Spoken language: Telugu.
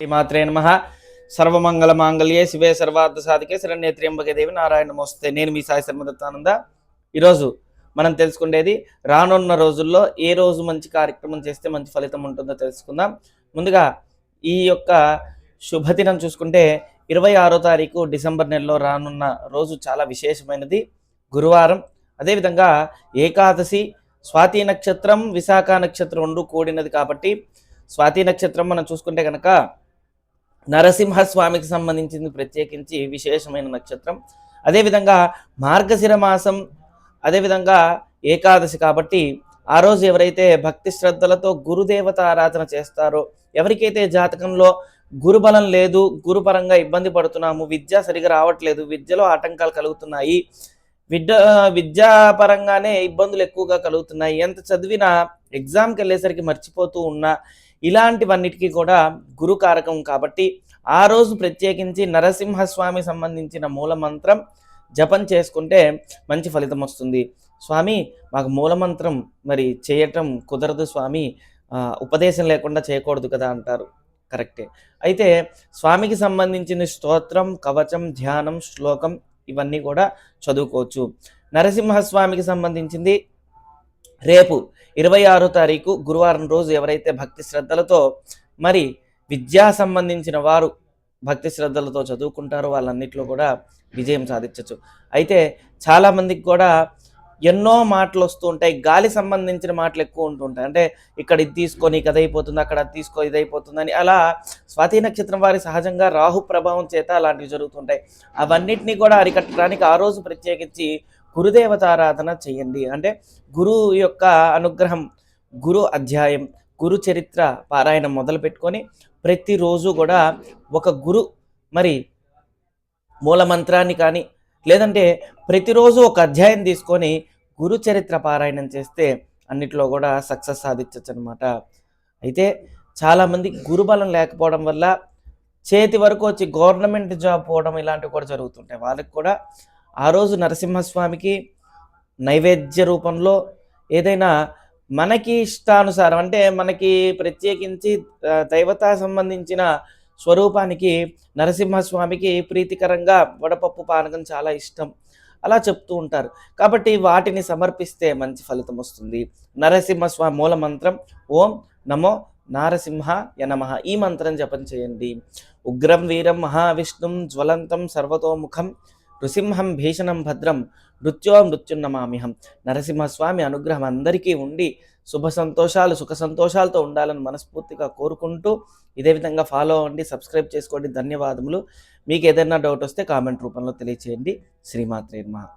శ్రీమాత్రే నమ. సర్వమంగళ మాంగళ్యే శివే సర్వార్థ సాధికే శరణ్య త్ర్యంబకే దేవి నారాయణ మోస్తే నేను మీ సాయి శర్మదత్తానంద. ఈరోజు మనం తెలుసుకునేది రానున్న రోజుల్లో ఏ రోజు మంచి కార్యక్రమం చేస్తే మంచి ఫలితం ఉంటుందో తెలుసుకుందాం. ముందుగా ఈ యొక్క శుభదినం చూసుకుంటే ఇరవై ఆరో తారీఖు డిసెంబర్ నెలలో రానున్న రోజు చాలా విశేషమైనది. గురువారం అదేవిధంగా ఏకాదశి స్వాతి నక్షత్రం విశాఖ నక్షత్రం రెండు కూడినది కాబట్టి స్వాతి నక్షత్రం మనం చూసుకుంటే కనుక నరసింహస్వామికి సంబంధించింది ప్రత్యేకించి విశేషమైన నక్షత్రం. అదేవిధంగా మార్గశిర మాసం అదేవిధంగా ఏకాదశి కాబట్టి ఆ రోజు ఎవరైతే భక్తి శ్రద్ధలతో గురుదేవత ఆరాధన చేస్తారో ఎవరికైతే జాతకంలో గురుబలం లేదు గురుపరంగా ఇబ్బంది పడుతున్నాము విద్య సరిగా రావట్లేదు విద్యలో ఆటంకాలు కలుగుతున్నాయి విద్య విద్యాపరంగానే ఇబ్బందులు ఎక్కువగా కలుగుతున్నాయి ఎంత చదివినా ఎగ్జామ్కి వెళ్ళేసరికి మర్చిపోతూ ఉన్నా ఇలాంటివన్నిటికీ కూడా గురు కారకం కాబట్టి ఆ రోజు ప్రత్యేకించి నరసింహస్వామి సంబంధించిన మూలమంత్రం జపం చేసుకుంటే మంచి ఫలితం వస్తుంది. స్వామి మాకు మూలమంత్రం మరి చేయటం కుదరదు స్వామి. ఉపదేశం లేకుండా చేయకూడదు కదా అంటారు. కరెక్టే. అయితే స్వామికి సంబంధించిన స్తోత్రం కవచం ధ్యానం శ్లోకం ఇవన్నీ కూడా చదువుకోవచ్చు. నరసింహస్వామికి సంబంధించింది రేపు ఇరవై ఆరో తారీఖు గురువారం రోజు ఎవరైతే భక్తి శ్రద్ధలతో మరి విద్యా సంబంధించిన వారు భక్తి శ్రద్ధలతో చదువుకుంటారో వాళ్ళన్నింటిలో కూడా విజయం సాధించవచ్చు అయితే చాలామందికి కూడా ఎన్నో మాటలు వస్తూ ఉంటాయి. గాలి సంబంధించిన మాటలు ఎక్కువ ఉంటుంటాయి అంటే ఇక్కడ ఇది తీసుకొని ఇది అయిపోతుంది అక్కడ అది తీసుకో ఇది అయిపోతుంది అని అలా స్వాతి నక్షత్రం వారి సహజంగా రాహు ప్రభావం చేత అలాంటివి జరుగుతుంటాయి అవన్నిటినీ కూడా అరికట్టడానికి ఆ రోజు ప్రత్యేకించి గురుదేవతారాధన చేయండి. అంటే గురువు యొక్క అనుగ్రహం గురు అధ్యాయం గురు చరిత్ర పారాయణం మొదలు పెట్టుకొని ప్రతిరోజు కూడా ఒక గురు మరి మూల మంత్రాన్ని కానీ లేదంటే ప్రతిరోజు ఒక అధ్యాయం తీసుకొని గురు చరిత్ర పారాయణం చేస్తే అన్నిట్లో కూడా సక్సెస్ సాధించవచ్చు అనమాట అయితే చాలామంది గురుబలం లేకపోవడం వల్ల చేతి వరకు వచ్చి గవర్నమెంట్ జాబ్ పోవడం ఇలాంటివి కూడా జరుగుతుంటాయి. వాళ్ళకి కూడా ఆ రోజు నరసింహస్వామికి నైవేద్య రూపంలో ఏదైనా మనకి ఇష్టానుసారం అంటే మనకి ప్రత్యేకించి దైవత దైవతా సంబంధించిన స్వరూపానికి నరసింహస్వామికి ప్రీతికరంగా వడపప్పు పానకం చాలా ఇష్టం. అలా చెప్తూ ఉంటారు. కాబట్టి వాటిని సమర్పిస్తే మంచి ఫలితం వస్తుంది. నరసింహస్వామి మూల మంత్రం ఓం నమో నారసింహ యనమః ఈ మంత్రం జపం చేయండి. ఉగ్రం వీరం మహావిష్ణుం జ్వలంతం సర్వతోముఖం నృసింహం భీషణం భద్రం మృత్యో మృత్యున్నమామిహం. నరసింహస్వామి అనుగ్రహం అందరికీ ఉండి శుభ సంతోషాలు సుఖ సంతోషాలతో ఉండాలని మనస్ఫూర్తిగా కోరుకుంటూ ఇదే విధంగా ఫాలో అవ్వండి సబ్స్క్రైబ్ చేసుకోండి. ధన్యవాదములు. మీకు ఏదైనా డౌట్ వస్తే కామెంట్ రూపంలో తెలియచేయండి. శ్రీమాత్రే నమః.